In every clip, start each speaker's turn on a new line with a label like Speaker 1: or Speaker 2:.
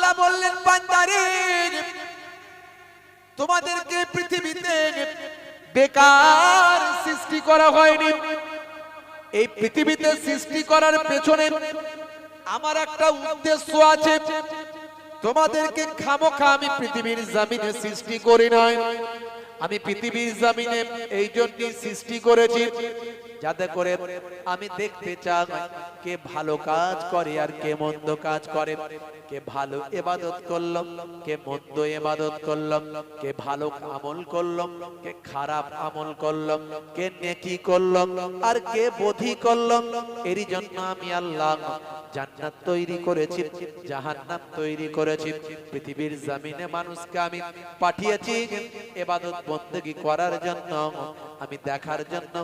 Speaker 1: আল্লাহ বললেন, বান্দারে, তোমাদেরকে পৃথিবীতে বেকার সৃষ্টি করা হয়নি। এই পৃথিবীতে সৃষ্টি করার পেছনে আমার একটা উদ্দেশ্য আছে। তোমাদেরকে খামোখা আমি পৃথিবীর জামিনে সৃষ্টি করি নাই। আমি পৃথিবীর জামিনে এই জন্যই সৃষ্টি করেছি যাতে করে আমি দেখতে চাই কে ভালো কাজ করে আর কে মন্দ কাজ করে। কে ভালো এবাদত করল, কে মন্দ এবাদত করল, কে ভালো আমল করলাম কে খারাপ আমল করলাম কে নেকি করল, আর কে বধি করল। এরই জন্য আমি আল্লাহ জান্নাত তৈরি করেছি, জাহান্নাম তৈরি করেছি, পৃথিবীর জমিনে মানুষকে আমি পাঠিয়েছি এবাদত বন্দেগী করার জন্য, আমি দেখার জন্য,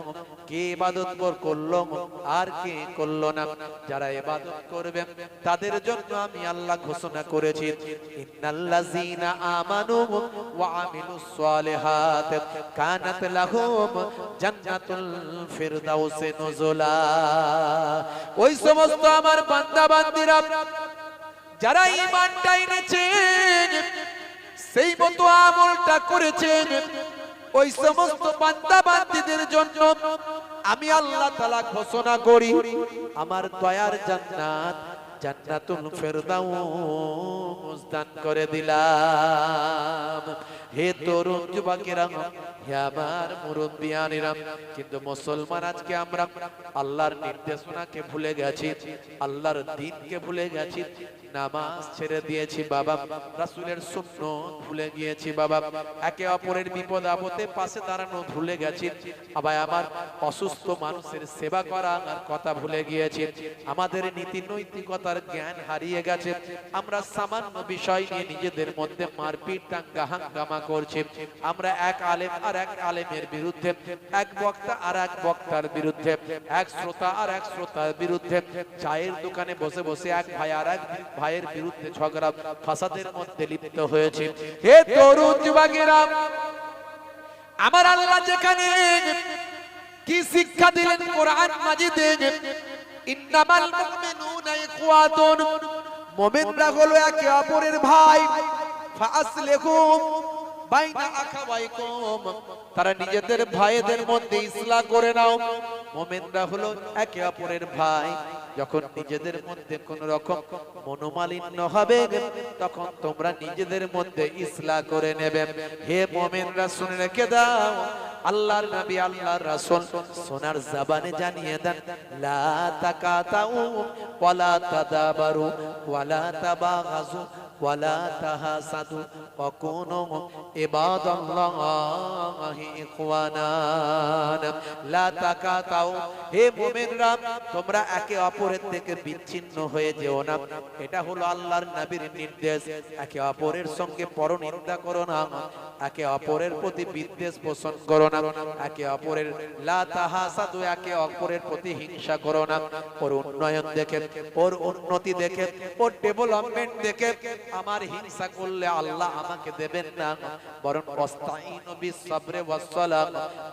Speaker 1: কে ইবাদত কর করল, আর কে করল না, যারা ইবাদত করবে, তাদের জন্য আমি আল্লাহ ঘোষণা করেছি, ইন্নাল্লাযীনা আমানু ওয়া আমিলুস সালিহাত কানাত লাহুম জান্নাতুল ফিরদাউসে নুজুলা। ওই সমস্ত আমার বান্দা বান্দিরা যারা ঈমানটা এনেছেন সেই মতো আমলটা করেছেন, ওই সমস্ত বান্দা বান্দিদের জন্য আমি আল্লাহ তালা ঘোষণা করি, আমার দয়ার জান্নাত জান্নাতুল ফেরদাউস দান করে দিলাম। হে তরুণ যুবকেরা, হে আমার মুরব্বিয়ানিরা, কিন্তু মুসলমান আজকে আমরা আল্লাহর নির্দেশনাকে ভুলে গেছি, আল্লাহর দিনকে ভুলে গেছি নামাজ ছেড়ে দিয়েছি বাবা। রাসূলের স্বপ্ন ভুলে গিয়েছি বাবা। একে অপরের বিপদ আপদে পাশে দাঁড়ানো ভুলে গেছি। আবার আমার অসুস্থ মানুষের সেবা করা আর কথা ভুলে গিয়েছি। আমাদের নীতি নৈতিকতার জ্ঞান হারিয়ে গেছে। আমরা সামান্য বিষয় নিয়ে নিজেদের মধ্যে মারপিট, দাঙ্গা, হাঙ্গামা করছি। আমরা এক আলেম আর এক আলেমের বিরুদ্ধে, এক বক্তা আর এক বক্তার বিরুদ্ধে, এক শ্রোতা আর এক শ্রোতার বিরুদ্ধে। চায়ের দোকানে বসে বসে এক ভাই আর এক ভাইয়ের বিরুদ্ধে ঝগড়া, ফাসাদের মধ্যে লিপ্ত হয়েছে। হে তরুণ যুবকেরা, আমার আল্লাহ যেখানে কি শিক্ষা দিলেন কোরআন মাজিদে? ইন্নামাল মুমিনুনা ইখওয়াতুন, মুমিনরা হলো একে অপরের ভাই ফাসলিহুম তারা নিজেদের ভাইদের মধ্যে ইসলাম করে নাও। মুমিনরা হলো একে অপরের ভাই। যখন নিজেদের মধ্যে কোন রকম মনোমালিন্য হবে, তখন তোমরা নিজেদের মধ্যে ইসলাম করে নেবে। হে মুমিনরা, শুনে রেখে দাও। আল্লাহর নবী, আল্লাহর রাসূল সোনার জবানে জানিয়ে দেন, লা তাকাতাউ, ওয়ালা তাদাবারু, ওয়ালা তাবাগাজু হে মুমিনরা, তোমরা একে অপরের থেকে বিচ্ছিন্ন হয়ে যেও না। এটা হলো আল্লাহর নবীর নির্দেশ। একে অপরের সঙ্গে পরনিন্দা করো না। একে অপরের প্রতি বিদ্বেষ পোষণ করো না। একে অপরের লা তাহাসাদু, একে অপরের প্রতি হিংসা করো না। ওর উন্নয়ন দেখে, ওর উন্নতি দেখে, ওর ডেভেলপমেন্ট দেখে আমার হিংসা করলে আল্লাহ আমাকে দেবেন না। বরং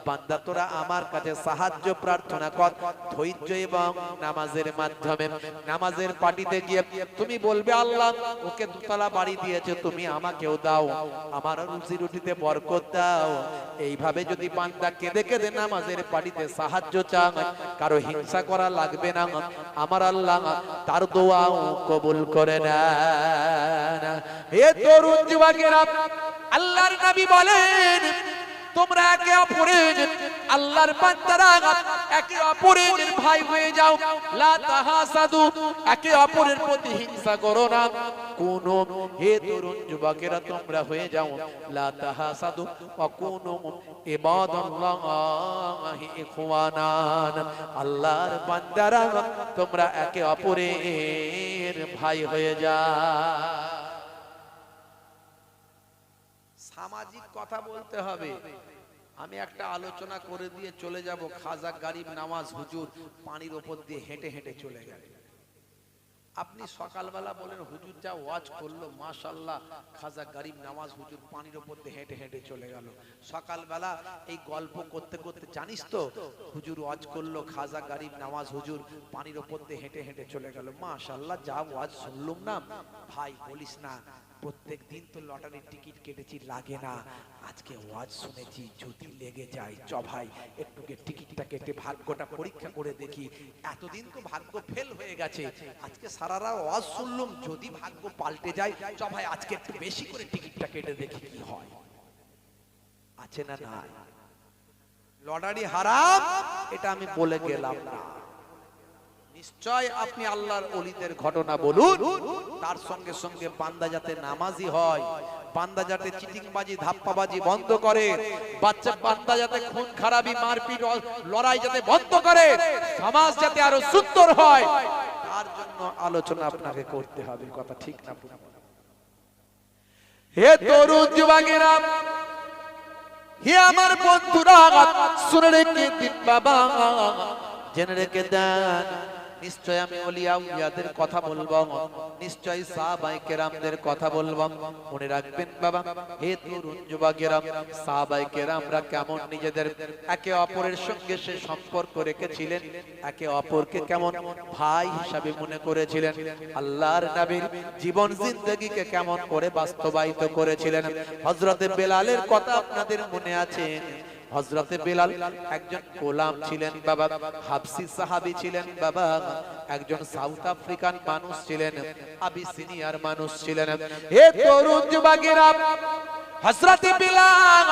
Speaker 1: বান্দা তোরা আমার কাছে সাহায্য প্রার্থনা কর। ধৈর্য এবং নামাজের মাধ্যমে, নামাজের পার্টিতে গিয়ে তুমি বলবে, আল্লাহ, ওকে দুতলা বাড়ি দিয়েছে, তুমি আমাকেও দাও। আমার রুজি রুটিতে বরকত দাও। এইভাবে যদি বান্দা কেঁদে কেঁদে নামাজের পার্টিতে সাহায্য চান কারও হিংসা করা লাগবে না। আমার আল্লাহ তার দোয়াও কবুল করে নেন হে তরুণ যুবকেরা, আল্লাহর নবী বলেন, তোমরা একে অপরের, আল্লাহর বান্দারা, একে অপরের ভাই হয়ে যাও। লা তাহাসাদু, একে অপরের প্রতি হিংসা করো না। কোন, হে তরুণ যুবকেরা, তোমরা হয়ে যাও। লা তাহাসাদু ওয়া কুনু ইবাদাল্লাহি আল্লাহর বান্দারা, তোমরা একে অপরের ভাই হয়ে যাও। সামাজিক কথা বলতে হবে। আমি একটা আলোচনা করে দিয়ে চলে যাব। খাজা গারিব নামাজ হুজুর পানির ওপর দিয়ে হেঁটে হেঁটে চলে গেল। আপনি সকালবেলা বলেন হুজুর যা ওয়াজ করল মাশাল্লাহ খাজা গরিব নামাজ হুজুর পানির ওপর দিয়ে হেঁটে হেঁটে চলে গেল। সকালবেলা এই গল্প করতে করতে জানিস তো হুজুর ওয়াজ করল খাজা গরিব নামাজ হুজুর পানির ওপর দিয়ে হেঁটে হেঁটে চলে গেল। মাশাল্লাহ যা ওয়াজ শুনলুম না ভাই বলিস না প্রত্যেক দিন তো লটারির টিকিট কেটেছি, লাগে না। আজকে ওয়াজ শুনেছি, যদি লেগে যায়, চ ভাই একটুকে টিকিটটা কেটে ভাগ্যটা পরীক্ষা করে দেখি। এতদিন তো ভাগ্য ফেল হয়ে গেছে। আজকে সারারা ওয়াজ শুনলুম, যদি ভাগ্য পাল্টে যায়, চ ভাই, আজকে একটু বেশি করে টিকিটটা কেটে দেখি কি হয়। আছে না নাই? লটারি হারাম? এটা আমি বলে গেলাম না। নিশ্চয় আপনি আল্লাহর অলিদের ঘটনা বলুন। তার সঙ্গে সঙ্গে বান্দা যাতে নামাজি হয়, বান্দা যাতে চিটিংবাজি, ধাপ্পাবাজি বন্ধ করে, বাচ্চা বান্দা যাতে খুন খারাপি, মারপিট লড়াই যাতে বন্ধ করে, সমাজ যাতে আরও সুন্দর হয়, তার জন্য আলোচনা আপনাকে করতে হবে, কথা ঠিক না হে তরুণ যুবকেরা, হে আমার বন্ধুরা, শুনে রেখে দিন বাবা, জেনে রেখে দেন। নিশ্চয় আমি অলিয়া উলিয়াদের কথা বলব। নিশ্চয় সাহাবাই কেরামদের কথা বলব। মনে রাখবেন বাবা, হে তরুণ যুবকেরা সাহাবাই কেরামরা কেমন নিজেদের একে অপরের সঙ্গে সে সম্পর্ক রেখেছিলেন, একে অপরকে কেমন ভাই হিসাবে মনে করেছিলেন, আল্লাহর নবীর জীবন জিন্দগিকে কেমন করে বাস্তবায়িত করেছিলেন। হযরতে বেলালের কথা আপনাদের মনে আছে? হযরতে বেলাল একজন গোলাম ছিলেন বাবা হাবসি সাহাবী ছিলেন বাবা একজন সাউথ আফ্রিকান মানুষ ছিলেন আবিসিনিয়ার মানুষ ছিলেন। হে তরুণ যুবকেরা হযরতে বেলাল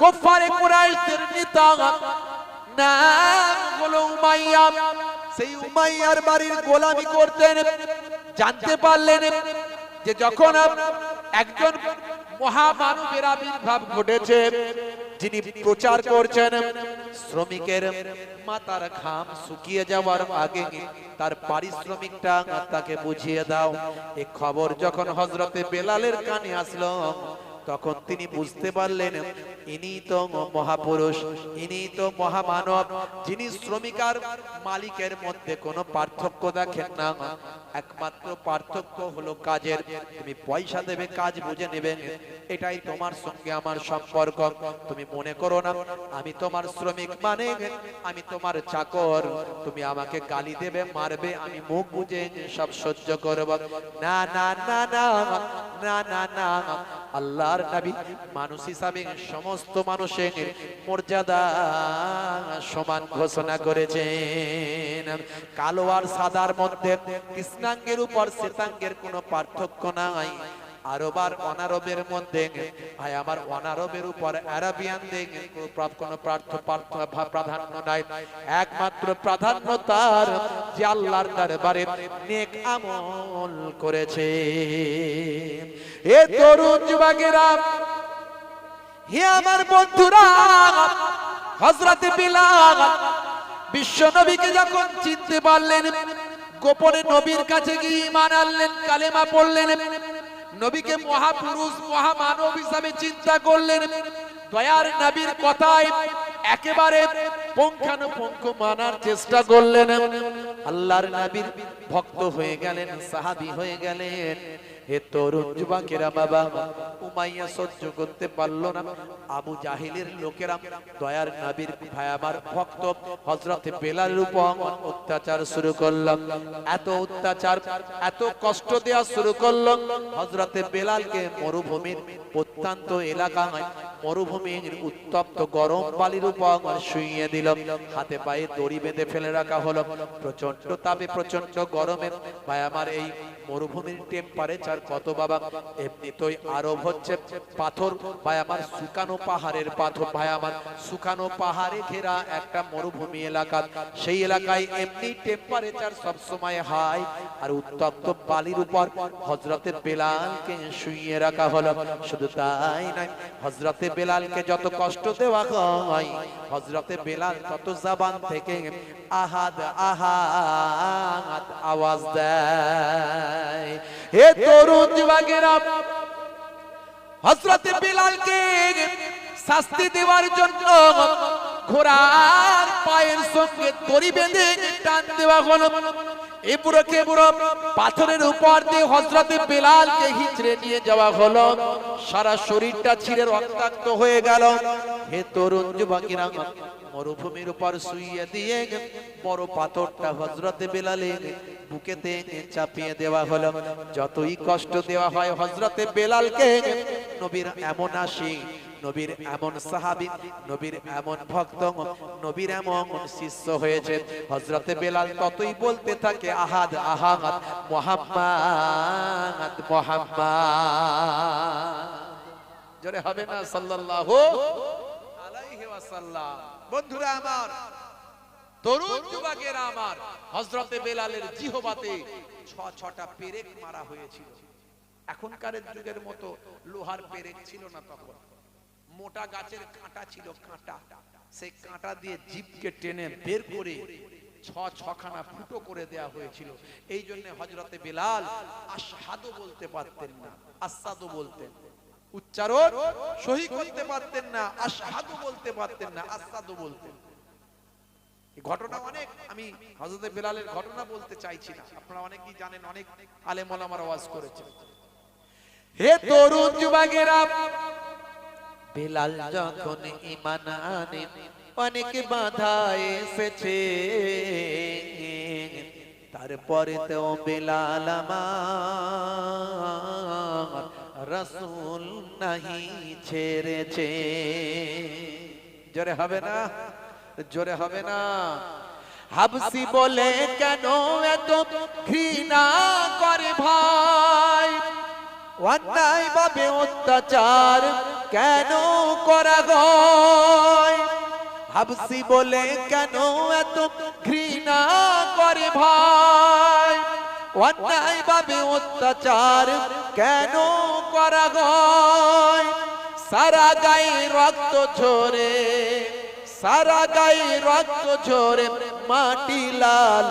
Speaker 1: কুফারে কুরাইশদের নেতা নাম হলো উমাইয়া। সেই উমাইয়ার বাড়ির গোলামি করতেন জানতে পারলেন যে যখন একজন মহামানবের আবির্ভাব ঘটেছে যিনি প্রচার করছেন, শ্রমিকের মাতার ঘাম শুকিয়ে যাওয়ার আগে তার পারিশ্রমিকটা তাকে বুঝিয়ে দাও। এ খবর যখন হজরতে বেলালের কানে আসলো তখন তিনি বুঝতে পারলেন ইনি তো মহাপুরুষ ইনি তো মহামানব যিনি শ্রমিকার মালিকের মধ্যে কোনো পার্থক্য দেখেন না একমাত্র পার্থক্য হলো কাজের তুমি পয়সা দেবে কাজ বুঝে নেবে এটাই তোমার সঙ্গে আমার সম্পর্ক তুমি মনে করো না আমি তোমার শ্রমিক মানে আমি তোমার চাকর তুমি আমাকে গালি দেবে মারবে আমি মুখ বুঝে সব সহ্য করব না না না না না না না আল্লাহর নবী মানুষ হিসাবে সমস্ত মানুষের মর্যাদা সমান ঘোষণা করেছেন। কালো আর সাদার মধ্যে কৃষ্ণাঙ্গের উপর শ্বেতাঙ্গের কোনো পার্থক্য নাই। আরব আর অনারবের মধ্যে ভাই, আমার অনারবের উপর আরাবিয়ানদের কোনো প্রাধান্য নাই। একমাত্র প্রাধান্য তার, যে আল্লাহর দরবারে নেক আমল করেছে। এ তরুণ যুবকেরা, হে আমার বন্ধুরা, হযরত বিলাল, বিশ্ব নবীকে যখন চিনতে পারলেন, গোপনে নবীর কাছে গিয়ে ঈমান আনলেন, কালেমা পড়লেন নবীকে মহাপুরুষ মহামানব হিসাবে চিন্তা করলেন। দয়ার নবীর কথায় একেবারে মানার চেষ্টা করলেন। আল্লাহর ভক্ত হয়ে গেলেন, সাহাবী হয়ে গেলেন। হে তরুণ বাবা, উমাইয়া সহ্য করতে পারল না। আবু জাহিলের লোকেরা দয়ার ভক্ত অত্যাচার শুরু করলাম। এত অত্যাচার, এত কষ্ট দেওয়া শুরু করল হযরতে বেলালকে মরুভূমির প্রত্যন্ত এলাকায়, মরুভূমির উত্তপ্ত গরম বালির উপর শুইয়ে দিল। হাতে পায়ে দড়ি বেঁধে ফেলে রাখা হলো। প্রচণ্ড তাপে প্রচণ্ড গরমে। ভাই আমার এই মরুভূমির টেম্পারেচার কত বাবা? এমনি এমনিতেই আরব হচ্ছে পাথর। ভাই, আমার শুকানো পাহাড়ের পাথর। ভাই, আমার শুকানো পাহাড়ে ঘেরা একটা মরুভূমি এলাকা। সেই এলাকায় এমনি টেম্পারেচার সব সময় হাই আর উত্তপ্ত বালির উপর হজরতে বেলালকে শুইয়ে রাখা হলো। শুধু তাই নয় হজরতে বেলালকে যত কষ্ট দেওয়া হয় হজরতে বেলাল তত জবান থেকে আহাদ আহাদ আওয়াজ দেয়। হে তরুণ যুবকেরা হজরতে বেলালকে শাস্তি দেওয়ার জন্য ঘোড়ার পায়ের সঙ্গে দড়ি বেঁধে টান দেওয়া হলো। এ বুড়ো কে বুড়ো পাথরের উপর দিয়ে হজরতে বেলালকে হিচড়ে নিয়ে যাওয়া হলো। সারা শরীরটা ছিঁড়ে রক্তাক্ত হয়ে গেল। হে তরুণ যুবকেরা মরুভূমির উপর শুইয়ে দিয়ে বড় পাথরটা হজরতে বেলালে বুকেতে চাপিয়ে দেওয়া হলো। যতই কষ্ট দেওয়া হয় হজরতে বেলালকে, নবীর এমন আসি নবীর এমন সাহাবি, নবীর এমন ভক্ত, নবীর এমন শিষ্য হয়েছে। হজরতে বেলাল ততই বলতে থাকে, আহাদ আহাদ, মোহাম্মদ মোহাম্মদ। জোরে হবে না সাল্লাল্লাহু আলাইহি ওয়াসাল্লাম। বন্ধুরা আমার, তরুণ যুবকেরা আমার, হযরতে বেলালের জিহবাতে ছ, ছটা পেরেক মারা হয়েছিল। এখনকার যুগের মতো লোহার পেরেক ছিল না তখন। মোটা গাছের কাঁটা ছিল কাঁটা। সেই কাঁটা দিয়ে জিপকে টেনে বের করে ছ, ছখানা ফুটো করে দেয়া হয়েছিল। এই জন্য হজরতে বেলাল আসাদু বলতে পারতেন না, আসাদু বলতেন। উচ্চারণ সহি করতে পারতেন না আসাদু বলতে পারতেন না, আসাদু বলতেন। ঘটনা অনেক, আমি হজরতে বেলালের ঘটনা বলতে চাইছি না। আপনারা অনেকেই জানেন, অনেক আলেম ওলামার আওয়াজ করেছে হে তরুণ যুবকেরা, বেলাল যখন ইমান আনে, অনেক বাধা এসেছে। তারপরে তো বেলাল আমার রসুল নাহি ছেড়েছে। জোরে হবে না? জোরে হবে না? হাবসি বলে কেন এত ঘৃণা করে ভাই? অন্যায় ভাবে অত্যাচার কেন করা গয় হাবসি বলে কেন এত ঘৃণা করে ভাই? অন্যায় ভাবে অত্যাচার কেন করা গয় সারা গায়ে রক্ত ঝরে, সারা গায়ে রক্ত ঝরে মাটি লাল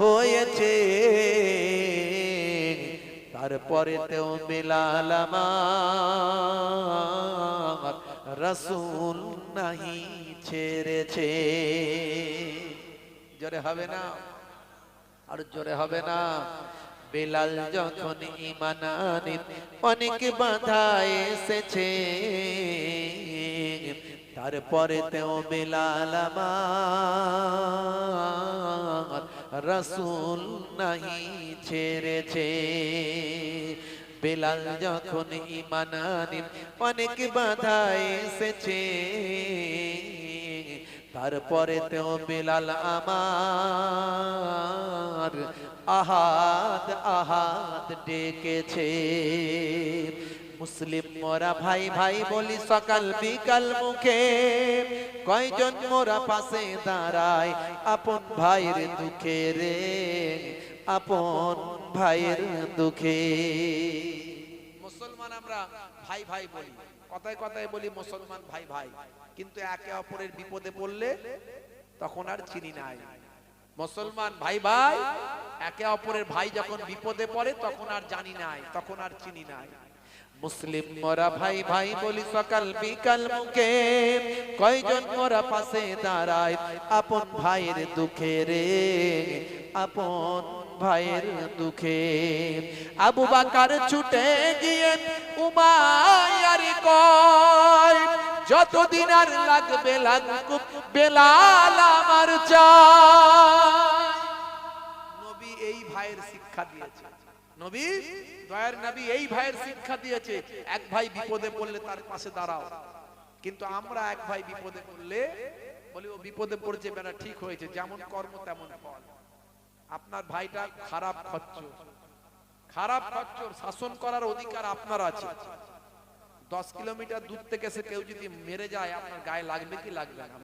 Speaker 1: হয়েছে। তারপরে তেও মিলাল রসুল নাহি ছেড়েছে। জোরে হবে না? আর জোরে হবে না। বেলাল যখন ইমান অনেক বাধা এসেছে। তারপরে তেও বেলাল রসুল নাহি ছেড়েছে। বেলাল যখন ইমান অনেক বাধা এসেছে। তারপরে তেও বেলাল আমার আহাত আহাত ডেকেছে। মুসলিম মোরা ভাই ভাই বলি, সকাল বিকাল মুখে কয়জন মোরা পাশে দাঁড়ায়? আপন ভাইয়ের দুঃখে রে, আপন ভাইয়ের দুঃখে। মুসলমান আমরা ভাই ভাই বলি, কথায় কথায় বলি মুসলমান ভাই ভাই। কিন্তু একে অপরের বিপদে পড়লে তখন আর চিনি নাই। মুসলমান ভাই ভাই, একে অপরের ভাই যখন বিপদে পড়ে তখন আর জানি নাই, তখন আর চিনি নাই। মুসলিম মোরা ভাই ভাই বলি, সকাল বিকাল মুখে কয়জন মোরা পাশে দাঁড়ায়? আপন ভাইয়ের দুঃখে রে আপন ভাইয়ের দুঃখে। আবু বাকার ছুটে গিয়ে উমায়ার কয় যতদিন আর লাগবে লাগুক, বেলাল আমার নবী এই ভাইয়ের শিক্ষা দিয়েছে। নবী, দয়ার নবী এই ভাইয়ের শিক্ষা দিয়েছে, এক ভাই বিপদে পড়লে তার পাশে দাঁড়াও। কিন্তু আমরা এক ভাই বিপদে পড়লে, বলি, ও বিপদে পড়ছে বেটা, ঠিক হয়েছে, যেমন কর্ম তেমন ফল। আপনার ভাইটা খারাপ খচ্চর। খারাপ খচ্চর, শাসন করার অধিকার আপনার আছে। দশ কিলোমিটার দূর থেকে সে কেউ যদি মেরে যায়, আপনার গায়ে লাগবে কি লাগবে না?